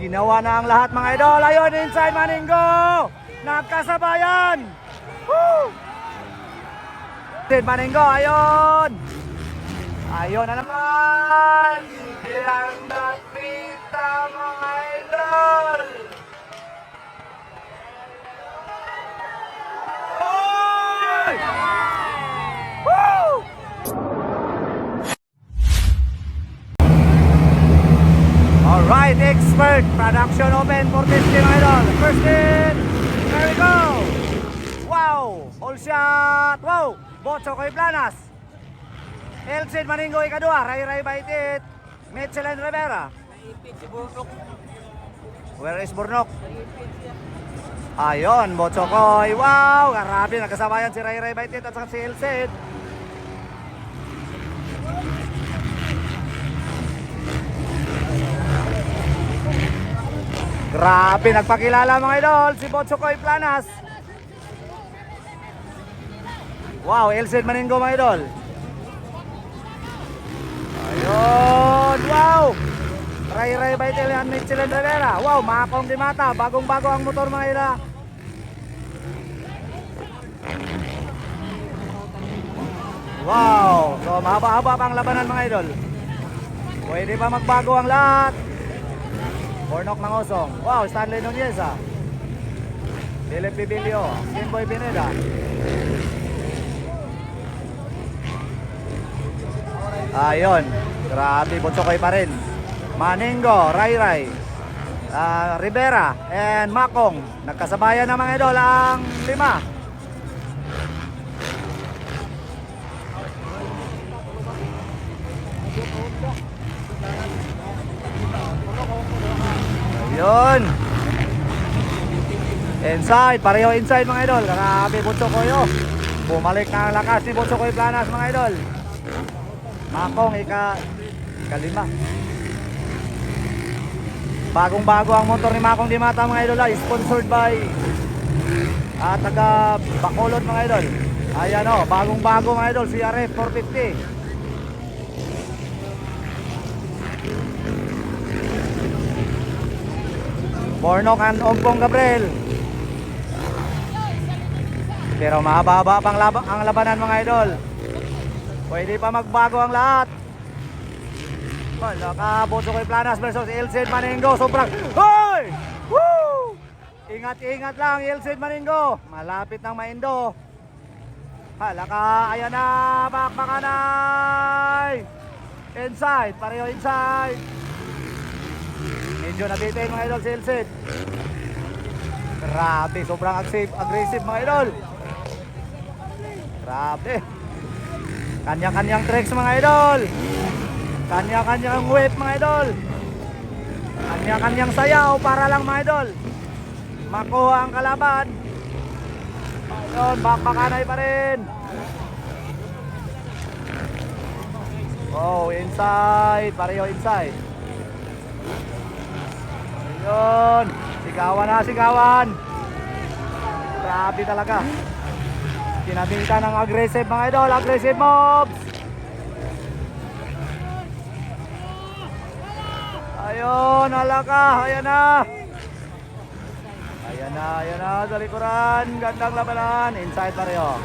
Ginawa na ang lahat mga idol. Ayun, inside Maninggo. Nagkasabayan. Woo! Inside Maninggo, ayun. Ayun na naman. Ilang nakita mga idol. Hoy! Expert production open for this team idol. First in, there we go. Wow, all shot. Wow, Botso Koy Planas. Elsin Maningo ikadua, Ray Ray Baitit. Mitchell and Rivera. Where is Burnok? Ayun, Botso Koy. Wow, grabe, nagkasabayan si Ray Ray Baitit at si Elsin. Grabe, nagpakilala mga idol, si Botsokoy Planas. Wow, Elsen Maningo mga idol. Ayun, wow! Ray Ray Baitel yan, Mitchell and Rivera. Wow, makakong di mata, bagong bago ang motor mga idol. Wow, so mahaba-haba pang labanan mga idol. Pwede pa magbago ang lahat. Bornok Mangosong. Wow, Stanley Nunez ah. Philip Bibilio. Kimboy Pineda. Ayun. Grabe, Botsokoy pa rin. Maningo, Ray Ray. ah, Rivera and Makong. Nagkasabayan na mga idol ang lima. Ayun. Inside, pareho inside mga idol. Grabe Butso Koyo. Bumalik na ang lakas ni Butso Koy Planas mga idol. Makong ika kalima. Bagong bago ang motor ni Makong Dimata mga idol sponsored by ah, taga Bacolod mga idol. Ayan o, bagong bago mga idol, CRF 450. Bornok and Ompong Gabriel. Pero mahaba-haba pang laba, ang labanan mga idol. Pwede pa magbago ang lahat. Wala ka, kay Planas versus Elsin Maningo. Sobrang, Hoy! Woo! Ingat-ingat lang, Elsin Maningo. Malapit ng maindo. Hala ka, ayan na, bakbakanay. Inside, pareho inside. Medyo nabitin mga idol si Elsid. Grabe, sobrang aggressive, aggressive mga idol. Grabe. Kanya-kanyang tricks mga idol. Kanya-kanyang whip mga idol. Kanya-kanyang sayaw para lang mga idol. Makuha ang kalaban. Ayun, bakbakanay pa rin. Oh, inside. Pareho inside. Ayun. Sigawan na, sigawan. Grabe talaga. Kinabita ng aggressive mga idol. Aggressive moves. Ayun, halaka. Ayan na. Ayan na, ayan na. Sa likuran. Gandang labanan. Inside pareho.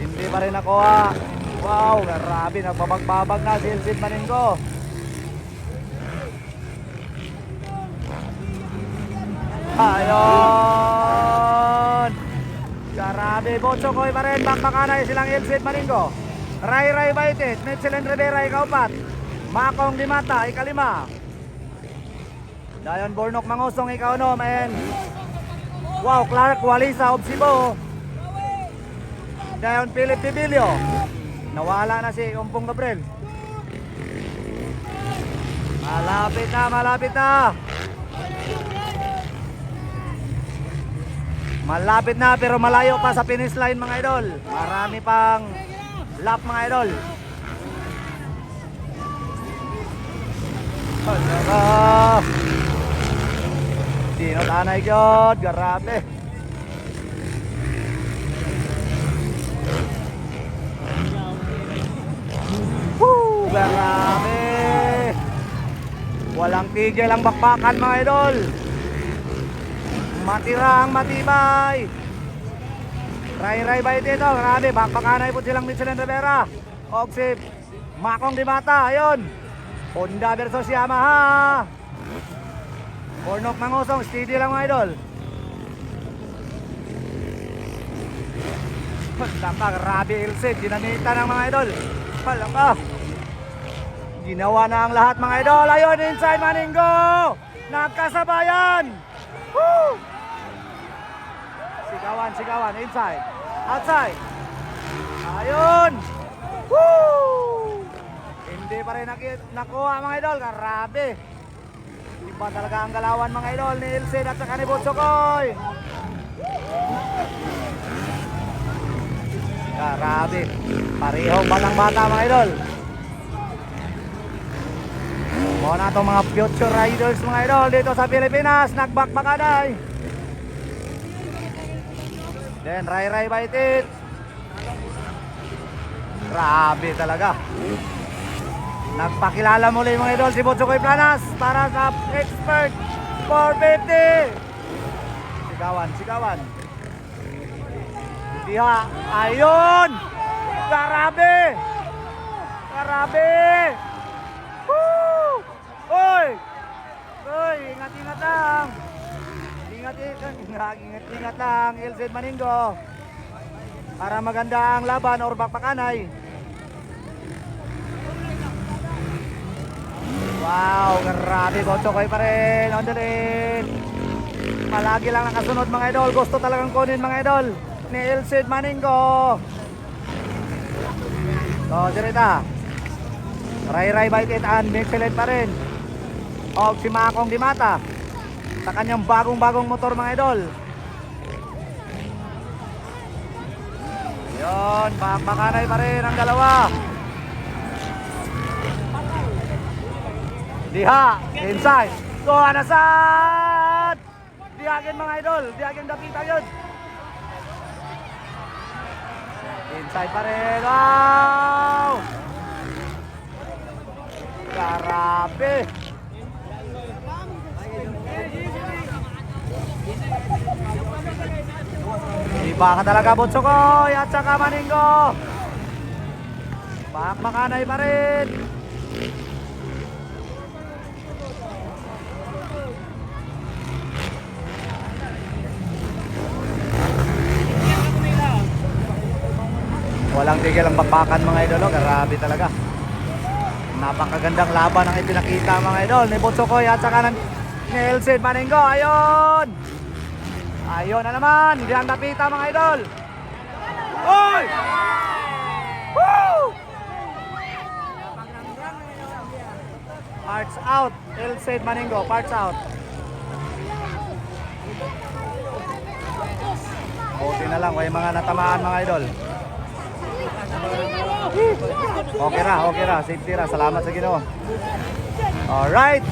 Hindi pa rin nakuha. Wow, grabe. Nagbabagbabag na si Elsin Maningo. Ayun! Grabe, Botso Koy pa rin. Bakbakanay silang Elsid Maningo. Ray Ray Baitit, Mitchell Rivera, ikaupat. Makong Dimata, ikalima. Dayon Bornok Mangosong, ikaw no, and Wow, Clark Walisa of Cebu. Dayon Philip Bibilio. Nawala na si Umpong Gabriel. Malapit na, malapit na. Malapit na pero malayo pa sa finish line mga idol. Marami pang lap mga idol. Hala. Dino tanay gyud, grabe. Woo, grabe. Walang tigil ang bakbakan mga idol. Matirang matibay. Ray-ray ba ito? Grabe, bakbakanay po silang Michelin Rivera. Oxy, Makong Dimata, ayun. Honda versus Yamaha. Pornok ng usong, steady lang mga idol. Laka, grabe Ilse, ginamita ng mga idol. Palaka. Ginawa na ang lahat mga idol. Ayun, inside Maninggo. Nagkasabayan. Woo! Sigawan, sigawan, inside. Outside. Ayun. Woo! Hindi pa rin nakuha mga idol. Grabe. Iba talaga ang galawan mga idol ni Ilse at saka ni Butsokoy. Grabe. Parehong batang bata mga idol. Mga na itong mga future riders mga idol dito sa Pilipinas. Nagbakbakaday. Then Rai Rai Baitit. Grabe talaga. Nagpakilala muli mga idol si Butsukoy Planas para sa expert 450. Sigawan, sigawan. Diha, ayun! Grabe! Grabe! Woo! Oy! Oy, ingat-ingat lang! Ingat-ingat, ingat-ingat lang, Ilzed Maninggo. Para maganda ang laban or bakpakanay. Wow, grabe, Botsokoy pa rin, on the rin. Palagi lang nakasunod mga idol. Gusto talagang kunin mga idol ni Ilsid Maninggo. So, direta. Ray Ray Bite It and Michelin pa rin. O si Makong Dimata. Sa kanyang bagong-bagong motor mga idol. Yun, bakbakanay pa rin ang dalawa. Diha, inside. Go, Anasad! Diagin mga idol, diagin dapita yun. Inside pa rin. Wow! Grabe. Iba ka talaga, Butsukoy at saka Maninggo. Bakbakanay pa rin. Walang tigil ang bakbakan mga idol. oh. Grabe talaga. Napakagandang laban ang ipinakita mga idol ni Butsukoy at saka ng ni Elsid Maninggo. Ayun! Ayun na naman. Hindi ang napita mga idol. Oy! Woo! Parts out. Elsid Maninggo. Parts out. Buti na lang. May mga natamaan mga idol. Okay ra, okay ra. Safety ra. Salamat sa Ginoo. Alright.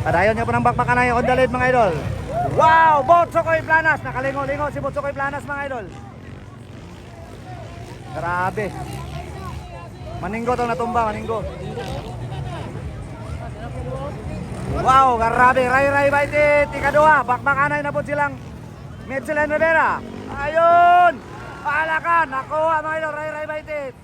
Padayon niya po ng bakbakan on the lead mga idol. Wow! Botsokoy Planas. Nakalingo-lingo si Botsokoy Planas mga idol. Grabe. Maninggo to natumba, maninggo. Wow, grabe. Ray Ray Baitit. Ikaduha. Bakbakanay na po silang Michelin Rivera. Ayun! Paalakan. Nakuha mga idol. Ray Ray Baitit.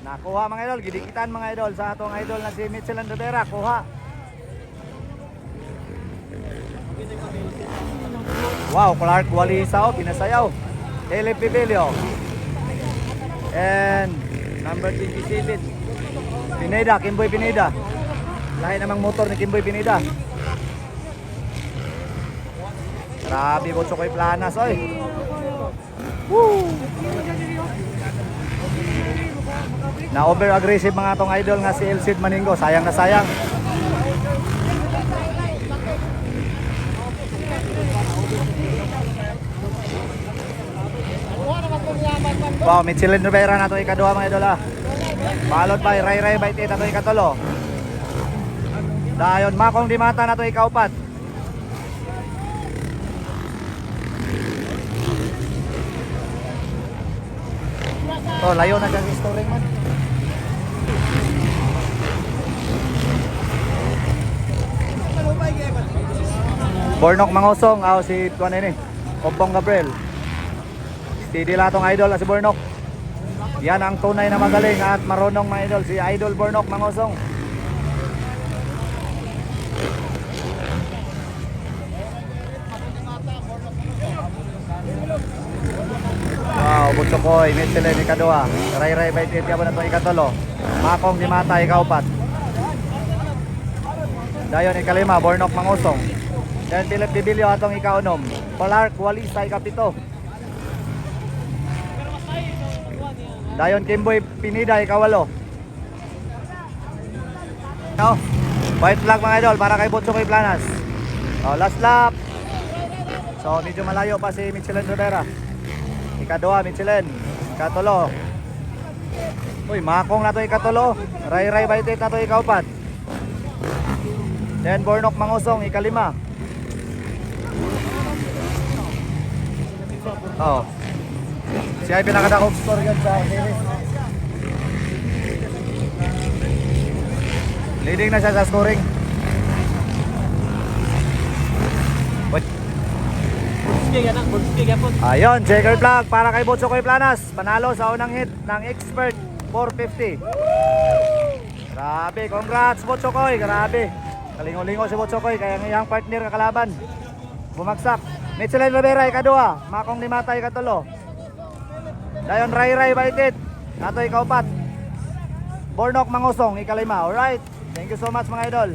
Nakuha mga idol. Gidikitan mga idol sa atong idol na si Michelin Rivera. Kuha. Wow, Clark Walisao, pinasayaw. Elip Pibilio. And number 27. Pineda, Kimboy Pineda. Lahi namang motor ni Kimboy Pineda. Grabe, botso ko'y planas, oy. Woo! Na over aggressive mga tong idol nga si Elsid Maninggo. Sayang na sayang. Wow, Michelin Rivera na ito ikaduha mga idol ah. Followed by Ray Ray by Tita ito ikatulo. Dayon, Makong Dimata na ito ikaupat. Ito, layo na dyan restoring man. Bornok Mangosong, ako si Tuan ini, Opong Gabriel. Steady lang tong idol ah, si Bornok. Yan ang tunay na magaling at marunong mga idol, si Idol Bornok Mangosong. Wow, butso ko, imitile ni Kadua. Ray-ray by tit ka na itong ikatolo. Makong di mata, ikaw pat. Dayon ikalima, Bornok Mangusong. Then Philip Bibilio atong ikaunom. Polar Kualisa ikapito. Dayon Kimboy Pinida ikawalo. No. White flag mga idol para kay Butso kay Planas. Oh, last lap. So medyo malayo pa si Michelin Rivera. Ikaduha, Michelin. Ikatulo. Uy, makong na to ikatulo. Ray-ray baitit na to ikaupat. Then Bornok Mangusong, ikalima. Oh. Yan sa series. Leading na siya sa scoring. Ayun, checker flag para kay Butso Koy Planas. Panalo sa unang hit ng expert 450. Grabe, congrats Butso Koy, grabe. Kalingo-lingo si Butso Koy, kaya ng iyang partner kakalaban. Bumagsak. Michelin Rivera, ikadua. Makong ni Matay, ikatulo. Dayon Ray Ray Baitit. Nato ikaw pat. Bornok Mangusong, ikalima. Alright. Thank you so much mga idol.